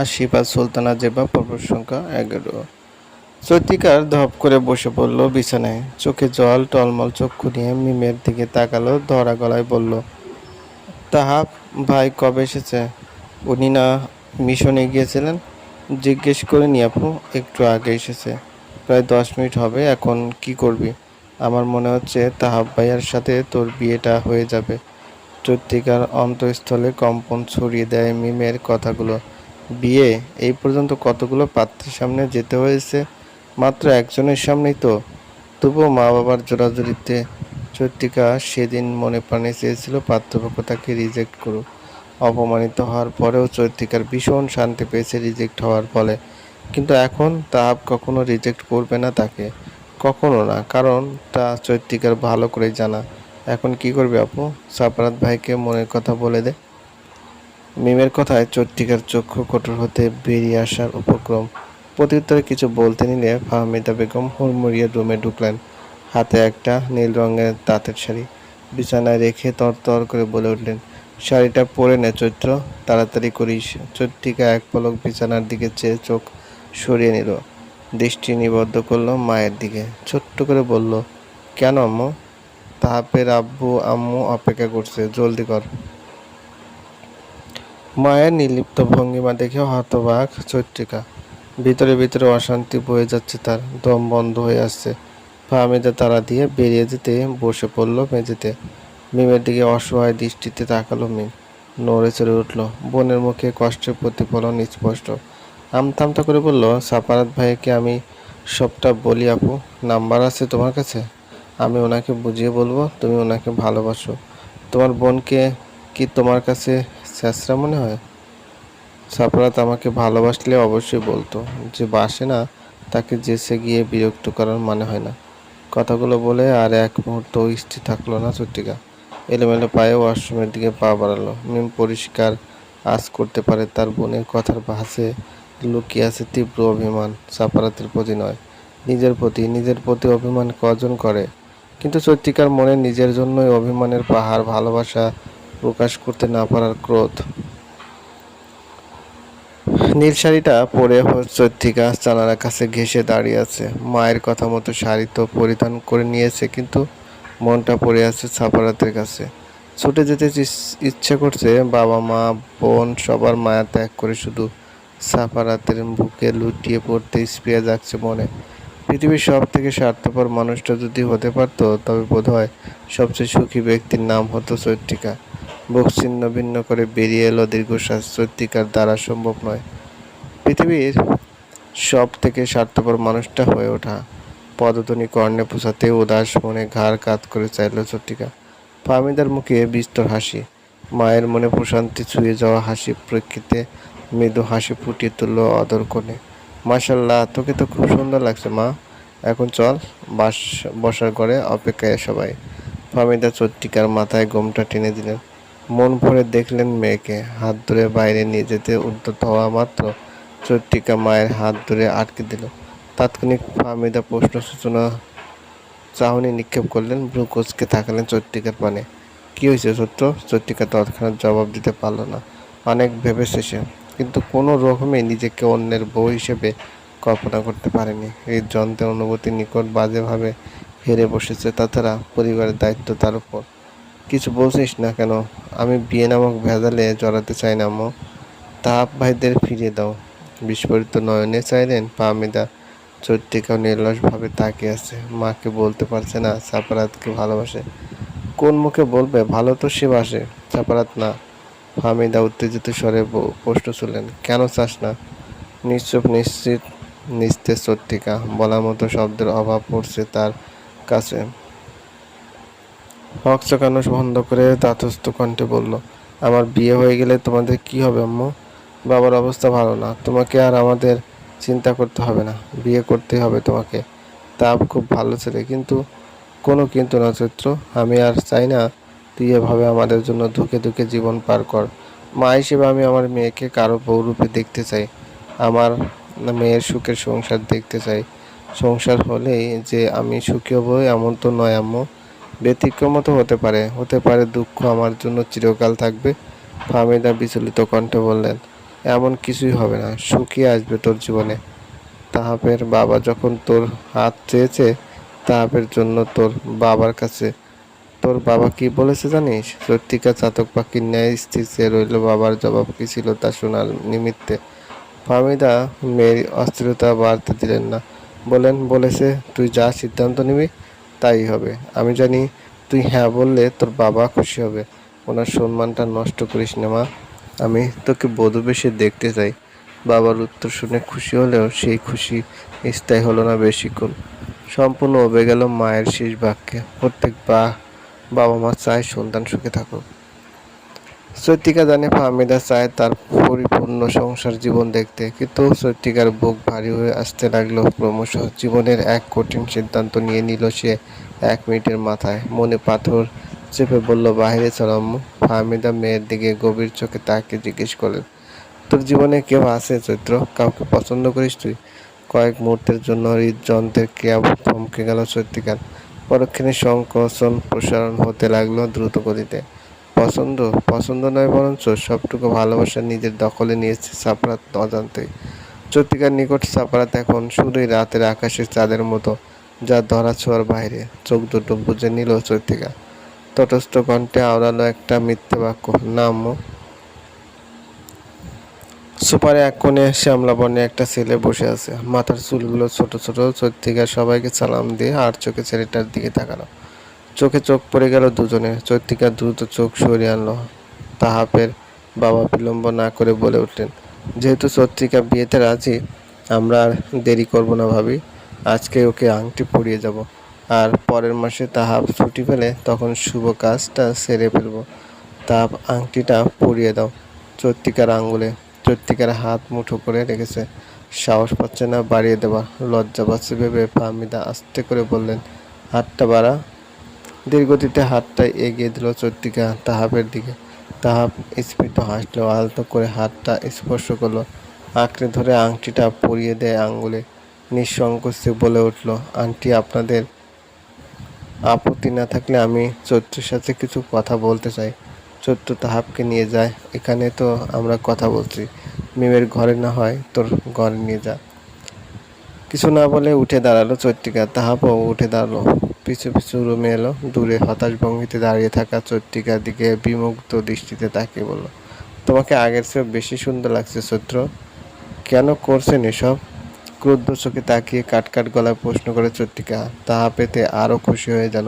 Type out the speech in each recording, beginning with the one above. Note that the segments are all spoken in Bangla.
আর সুলতানা জেবা পর্ব সংখ্যা এগারো। চৈতিকার ধপ করে বসে পড়ল বিছানায়। চোখে জল, টলমল চক্ষু নিয়ে মিমের দিকে তাকালো, ধরা গলায় বলল, তাহা ভাই কবে এসেছে? উনি না মিশনে গিয়েছিলেন? জিজ্ঞেস করে নি আপু, একটু আগে এসেছে। প্রায় দশ মিনিট হবে, এখন কি করবি? আমার মনে হচ্ছে তাহাব ভাইয়ার সাথে তোর বিয়েটা হয়ে যাবে। চৈত্রিকার অন্তঃস্থলে কম্পন ছড়িয়ে দেয় মিমের কথাগুলো। বিয়ে, এই পর্যন্ত কতগুলো পাত্রের সামনে যেতে হয়েছে? মাত্র একজনের সামনেই তো। তবুও মা বাবার জোরাজুরিতে চৈত্রিকা সেদিন মনে প্রাণে চেয়েছিল পাত্রপক্ষ তাকে রিজেক্ট করুক। অপমানিত হওয়ার পরেও চৈত্রিকার ভীষণ শান্তি পেয়েছে রিজেক্ট হওয়ার ফলে কিন্তু এখন তাহাব কখনো রিজেক্ট করবে না তাকে। কখনো না, কারণ তা চৈত্রিকার ভালো করে জানা। এখন কি করবে আপু? সাপারাত ভাইকে মনের কথা বলে দে। মিমের কথায় চট্টিকার চক্ষু কঠোর হতে বেরিয়ে আসার উপক্রম। প্রত্যুত্তরে কিছু বলতে নিলে ফাহমিদা বেগম হুড়মুড়িয়ে রুমে ঢুকলেন। হাতে একটা নীল রঙের তাঁতের শাড়ি। বিছানায় রেখে তরতর করে বলে উঠলেন, শাড়িটা পরে নে চৈত্র, তাড়াতাড়ি করিস। চৈত্রিকা এক পলক বিছানার দিকে চেয়ে চোখ সরিয়ে নিল। দৃষ্টি নিবদ্ধ করল মায়ের দিকে। ছোট্ট করে বলল, কেন আম্মু? তাহাপের আব্বু, আম্মু অপেক্ষা করছে, জলদি কর। মায়ের নির্লিপ্ত ভঙ্গিমা দেখে হতবাক চৈত্রিকা। ভিতরে ভিতরে অশান্তি বয়ে যাচ্ছে তার, দম বন্ধ হয়ে আসছে। ফাহমিদা তারা দিয়ে বেরিয়ে যেতে বসে পড়ল মেঝেতে। মিমের দিকে অসহায় দৃষ্টিতে তাকালো মিম। নড়ে চড়ে উঠল। বোনের মুখে কষ্টের প্রতিফলন স্পষ্ট। আমতামতা করে বলল সাপারাত ভাইকে আমি সবটা বলি আপু, নাম্বার আছে তোমার কাছে? আমি ওনাকে বুঝিয়ে বলব, তুমি ওনাকে ভালোবাসো। তোমার বোনকে কি তোমার কাছে স্যাঁচরা মনে হয়? সাপরাত আমাকে ভালোবাসলে অবশ্যই বলতো, যে বাসে না, তাকে জেসে গিয়ে বিরক্ত করার মানে হয় না। কথাগুলো বলে আর এক মুহূর্ত স্থির থাকল না চট্টিকা। এলোমেলো পায়ে ওয়াশরুমের দিকে পা বাড়ালো। মিম পরিষ্কার আজ করতে পারে তার বোনের কথার ভাসে লুকিয়ে আছে তীব্র অভিমান সাপারাতের প্রতি নয়। নিজের প্রতি নিজের প্রতি অভিমান কজন করে? কিন্তু সত্যিকার মনে নিজের জন্যই অভিমানের পাহাড়, ভালোবাসা প্রকাশ করতে না পারার ক্রোধ। নীল শাড়িটা পরে চৈত্রিকা জানালার কাছে ঘেসে দাঁড়িয়ে আছে। মায়ের কথা মতো শাড়ি তো পরিধান করে নিয়েছে, কিন্তু মনটা পড়ে আছে ছাপারাতের কাছে। ছুটে যেতে ইচ্ছে করছে, বাবা, মা, বোন সবার মায়া ত্যাগ করে শুধু সাফারাতের বুকে লুটিয়ে পড়তে স্প্রিয়া যাচ্ছে মনে। পৃথিবীর সব থেকে স্বার্থপর মানুষটা যদি হতে পারতো, তবে বোধহয় সবচেয়ে সুখী ব্যক্তির নাম হতো চৈত্রিকা। বুক ছিন্ন ভিন্ন করে বেরিয়ে এলো দীর্ঘশ্বাস। সত্যিকার দ্বারা সম্ভব নয়। পৃথিবীর সব থেকে স্বার্থপর মানুষটা হয়ে ওঠা। পদধ্বনি কর্ণে পোষাতে উদাস মনে ঘাড় কাত করে চাইল চট্টিকা ফাহমিদার মুখে বিস্তর হাসি। মায়ের মনে প্রশান্তি ছুঁয়ে যাওয়া হাসি প্রেক্ষিতে মৃদু হাসি ফুটিয়ে তুলল অদর কোণে। মাশাল্লাহ তোকে তো খুব সুন্দর লাগছে মা। এখন চল, বাস, বসার ঘরে অপেক্ষায় সবাই। ফাহমিদা চট্টিকার মাথায় গোমটা টেনে দিলেন। মন ভরে দেখলেন মেয়েকে। হাত ধরে বাইরে নিয়ে যেতে উদ্যত হওয়া মাত্র চট্টিকা মায়ের হাত ধরে আটকে দিল। তাৎক্ষণিক ফাহমিদা প্রশ্ন সূচনা চাহনি নিক্ষেপ করলেন ব্রু কোচকে থাকালেন চট্টিকার পানে। কি হয়েছে সত্য চট্টিকা তৎক্ষণাৎ জবাব দিতে পারল না। অনেক ভেবেছে সে কিন্তু কোনো রকমে নিজেকে অন্যের বউ হিসেবে কল্পনা করতে পারেনি। এই যন্ত্রের অনুভূতি নিকট বাজেভাবে হেরে বসেছে তাছাড়া পরিবারের দায়িত্ব তার উপর। কিছু বলছিস না কেন? আমি বিয়ে নামক ভেজালে জড়াতে চাই না, আম্মু। তাপ ভাইদের ফিরিয়ে দাও। বিস্ফোরিত নয়নে চাইলেন পামিদা চৈত্রিকা নির্লসভাবে তাকিয়ে আছে। মাকে বলতে পারছে না, সাপারাতকে ভালোবাসে। কোন মুখে বলবে? ভালো তো সে বাসে, সাপারাত না। হামিদা উত্তেজিত স্বরে প্রশ্ন ছুড়লেন কেন চাস না? নিশ্চুপ, নিশ্চিত, নিস্তেজ চট্টিকা বলার মতো শব্দের অভাব পড়ছে তার কাছে। হক চকানো বন্ধ করে তাতস্থ কণ্ঠে বলল, আমার বিয়ে হয়ে গেলে তোমাদের কি হবে আম্মু? বাবার অবস্থা ভালো না। তোমাকে আর আমাদের চিন্তা করতে হবে না। বিয়ে করতে হবে তোমাকে। তা খুব ভালো ছেলে, কিন্তু কোনো কিন্তু না চৈত্র। আমি আর চাই না তুই এভাবে আমাদের জন্য ধুকে ধুকে জীবন পার কর। মা হিসেবে আমি আমার মেয়েকে কারও বউরূপে দেখতে চাই। আমার মেয়ের সুখের সংসার দেখতে চাই। সংসার হলেই যে আমি সুখী হব এমন তো নয় আম্মু। ব্যতিক্রম তো হতে পারে। হতে পারে দুঃখ আমার জন্য চিরকাল থাকবে, ফাহমিদা বিচলিত কণ্ঠে বললেন। এমন কিছুই হবে না, সুখী আসবে তোর জীবনে। তাহাবের বাবা যখন তোর হাত চেয়েছে তাহাবের জন্য তোর বাবার কাছে। তোর বাবা কি বলেছে জানিস? সত্যিকা চাতক পাখির ন্যায় স্থির চেয়ে রইল বাবার জবাব কি ছিল তা শোনার নিমিত্তে। ফাহমিদা মেয়ের অস্থিরতা বাড়তে দিলেন না। বলেন, বলেছে, তুই যা সিদ্ধান্ত নিবি তাই হবে। আমি জানি তুই হ্যাঁ বললে তোর বাবা খুশি হবে। ওনার সম্মানটা নষ্ট করিস না, মা। আমি তোকে বধূ বেশি দেখতে চাই। বাবার উত্তর শুনে খুশি হলেও সেই খুশি স্থায়ী হলো না বেশিক্ষণ। সম্পূর্ণ অবে গেল মায়ের শেষ বাক্যে। প্রত্যেক বা বাবা মা চায় সন্তান সুখে থাকুক। চৈত্রিকা জানে ফাহমিদা চায় তার পরিপূর্ণ সংসার জীবন দেখতে, কিন্তু চৈত্রিকার বুক ভারী হয়ে আসতে লাগল। ক্রমশ জীবনের এক কঠিন সিদ্ধান্ত নিয়ে নিল সে এক মিনিটের মাথায়। মনে পাথর চেপে বলল, বাহিরে চলাম ফাহমিদা মেয়ের দিকে গভীর চোখে তাকে জিজ্ঞেস করলেন, তোর জীবনে কেউ আছে চৈত্র? কাউকে পছন্দ করিস তুই? কয়েক মুহূর্তের জন্য হৃদযন্ত্রের ক্রিয়া থমকে গেল চৈত্রিকার পরক্ষণে সংকোচন প্রসারণ হতে লাগল দ্রুত গতিতে পছন্দ? পছন্দ নয় বরঞ্চ সবটুকু ভালোবাসা নিজের দখলে নিয়েছে সাপরাত অজান্তে। চৈত্রিকার নিকট সাপরাত এখন শুধুই রাতের আকাশের চাঁদের মতো, যা ধরা ছোঁয়ার বাইরে। চোখ দুটো বুঝে নিল চৈত্রিকা। তটস্থ কণ্ঠে আওড়ালো একটা মিথ্যে বাক্য, নাম সুপারে এক কোণে শ্যামলা বর্ণে একটা ছেলে বসে আছে। মাথার চুলগুলো ছোট ছোট। চৈত্রিকা সবাইকে সালাম দিয়ে আর চোখে ছেলেটার দিকে তাকালো। চোখে চোখ পড়ে গেল দুজনে। চৈত্রিকা দ্রুত চোখ সরিয়ে আনলো। তাহাপের বাবা বিলম্ব না করে বলে উঠলেন, যেহেতু চৈত্রিকা বিয়েতে রাজি, আমরা আর দেরি করব না ভাবি। আজকে ওকে আংটি পরিয়ে যাব। আর পরের মাসে তাহাব ছুটি পেলে তখন শুভ কাজটা সেরে ফেলব। তাহাব আংটিটা পরিয়ে দাও। চৈত্রিকার আঙ্গুলে চৈত্রিকার হাত মুঠো করে রেখেছে। সাহস পাচ্ছে না বাড়িয়ে দেওয়া লজ্জা পাচ্ছে ভেবে ফাহমিদা আস্তে করে বললেন, হাতটা বাড়া ধীরগতিতে হাতটা এগিয়ে দিল চৈত্রিকা তাহাবের দিকে। তাহাব স্ফীত হাসলো, আলতো করে হাতটা স্পর্শ করল, আঁকড়ে ধরে আংটিটা পরিয়ে দেয় আঙ্গুলে নিঃসংকোচে বলে উঠল, আন্টি, আপনাদের আপত্তি না থাকলে আমি চৈত্রের সাথে কিছু কথা বলতে চাই। চৈত্র তাহাবকে নিয়ে যায় এখানে তো আমরা কথা বলছি। মিমের ঘরে না হয় তোর ঘরে নিয়ে যা। কিছু না বলে উঠে দাঁড়াল চৈত্রিকা। তাহাবও উঠে দাঁড়াল। পিছু পিছু রুমে এলো। দূরে হতাশ ভঙ্গিতে দাঁড়িয়ে থাকা চৈত্রিকার দিকে বিমুগ্ধ দৃষ্টিতে তাকিয়ে বলল, তোমাকে আগের চেয়ে বেশি সুন্দর লাগছে চৈত্র কেন করছেন এসব? ক্রুদ্ধ চোখে তাকিয়ে কাট কাট গলায় প্রশ্ন করে চৈত্রিকা। তাহা পেতে আরও খুশি হয়ে যেন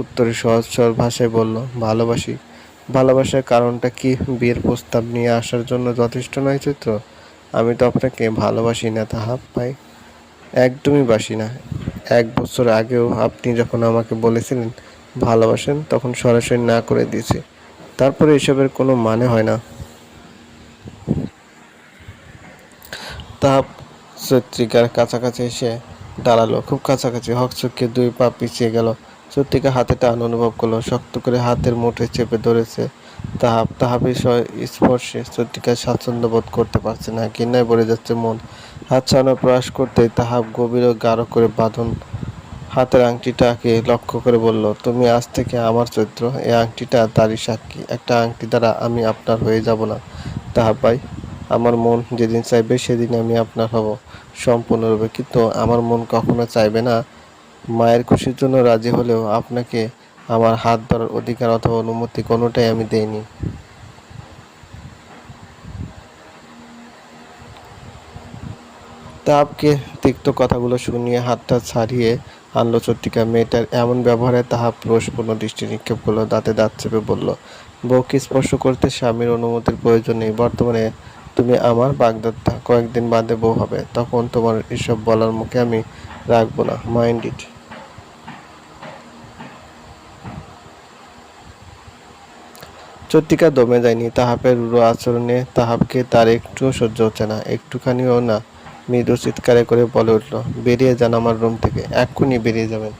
উত্তরে সহজ সরল ভাষায় বলল, ভালোবাসি। ভালোবাসার কারণটা কি? বিয়ের প্রস্তাব নিয়ে আসার জন্য যথেষ্ট নয় চৈত্র? আমি তো আপনাকে ভালোবাসি না তাহা, ভাই। একদমই বাসি না। এক বছর আগেও আপনি যখন আমাকে বলেছিলেন ভালোবাসেন, তখন সরাসরি না করে দিয়েছি। তারপরে এসবের কোনো মানে হয় না। তাপ চৈত্রিকার কাছাকাছি এসে দাঁড়াল। খুব কাছাকাছি হকচকে দুই পা পিছিয়ে গেল। চৈত্রিকা হাতে টান অনুভব করল। শক্ত করে হাতের মুঠে চেপে ধরেছে তাহাব তাহাবের স্পর্শে চৈত্রিকা স্বাচ্ছন্দ্য বোধ করতে পারছে না, ঘৃণায় ভরে যাচ্ছে মন। হাত ছাড়ানোর প্রয়াস করতে তাহাব গভীর ও গাঢ় করে বাঁধন হাতের আংটিটাকে লক্ষ্য করে বলল, তুমি আজ থেকে আমার চরিত্র, এই আংটিটা তারই সাক্ষী। একটা আংটি দ্বারা আমি আপনার হয়ে যাব না। তাহা ভাই, আমার মন যেদিন চাইবে সেদিন আমি আপনার হব। সম্পূর্ণরূপে কিন্তু আমার মন কখনো চাইবে না? মায়ের খুশির জন্য রাজি হলেও আপনাকে আমার হাত ধরার অধিকার অথবা অনুমতি কোনোটাই আমি দেইনি। তাহাবকে তিক্ত কথাগুলো শুনিয়ে হাতটা ছাড়িয়ে আনলো চট্টিকা মেয়েটার এমন ব্যবহারে তাহা রোষপূর্ণ দৃষ্টি নিক্ষেপ করল, দাঁতে দাঁত চেপে বলল, বউকে স্পর্শ করতে স্বামীর অনুমতির প্রয়োজন নেই। বর্তমানে তুমি আমার বাগদত্তা কয়েকদিন বাদে বউ হবে। তখন তোমার এসব বলার মুখে আমি রাখব না। Mind it. চট্টিকা দমে যায়নি। তাহাবের রুড়ো আচরণে তাহাবকে তার একটুও সহ্য হচ্ছে না, একটুখানিও না। মৃদু চিৎকারে করে বলে উঠল, বেরিয়ে যান আমার রুম থেকে, এক্ষুনি বেরিয়ে যাবেন।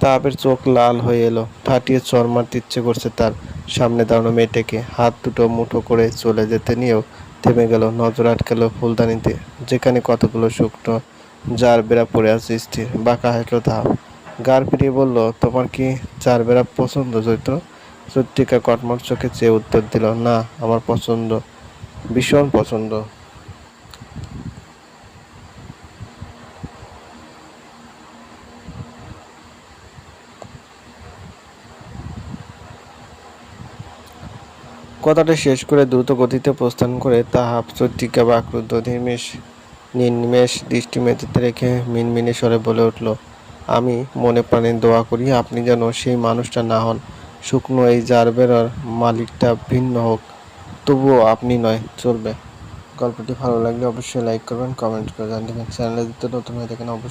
তাহাবের চোখ লাল হয়ে এলো, ফাটিয়ে চর মারতে ইচ্ছে করছে তার। সামনে দাঁড়ানো মেয়েটাকে হাত দুটো মুঠো করে চলে যেতে নিয়েও থেমে গেল, নজর আটকালো ফুলদানিতে, যেখানে কতগুলো শুকনো জার বেড়া পড়ে আছে স্থির, বাঁকা হাঁটলো তাহাব গার ফিরিয়ে বলল, তোমার কি চার বেড়া পছন্দ, চৈত্র? চৈত্রিকা কটমট চোখে চেয়ে উত্তর দিল, না, আমার পছন্দ, ভীষণ পছন্দ। কথাটা শেষ করে দ্রুত গতিতে প্রস্থান করে তাহা চৈত্রিকা বাক্রুদ্ধ ধীমেশ নির্মেষ দৃষ্টি মেঝেতে রেখে মিনমিনে স্বরে বলে উঠল আমি মনে প্রাণে দোয়া করি, আপনি যেন সেই মানুষটা না হন। শুকনো এই জারবেরার মালিকটা ভিন্ন হোক, তবুও আপনি নয়, চলবে। গল্পটি ভালো লাগলে অবশ্যই লাইক করবেন কমেন্ট করে জানবেন চ্যানেলে যদি নতুন হয়ে থাকেন, অবশ্যই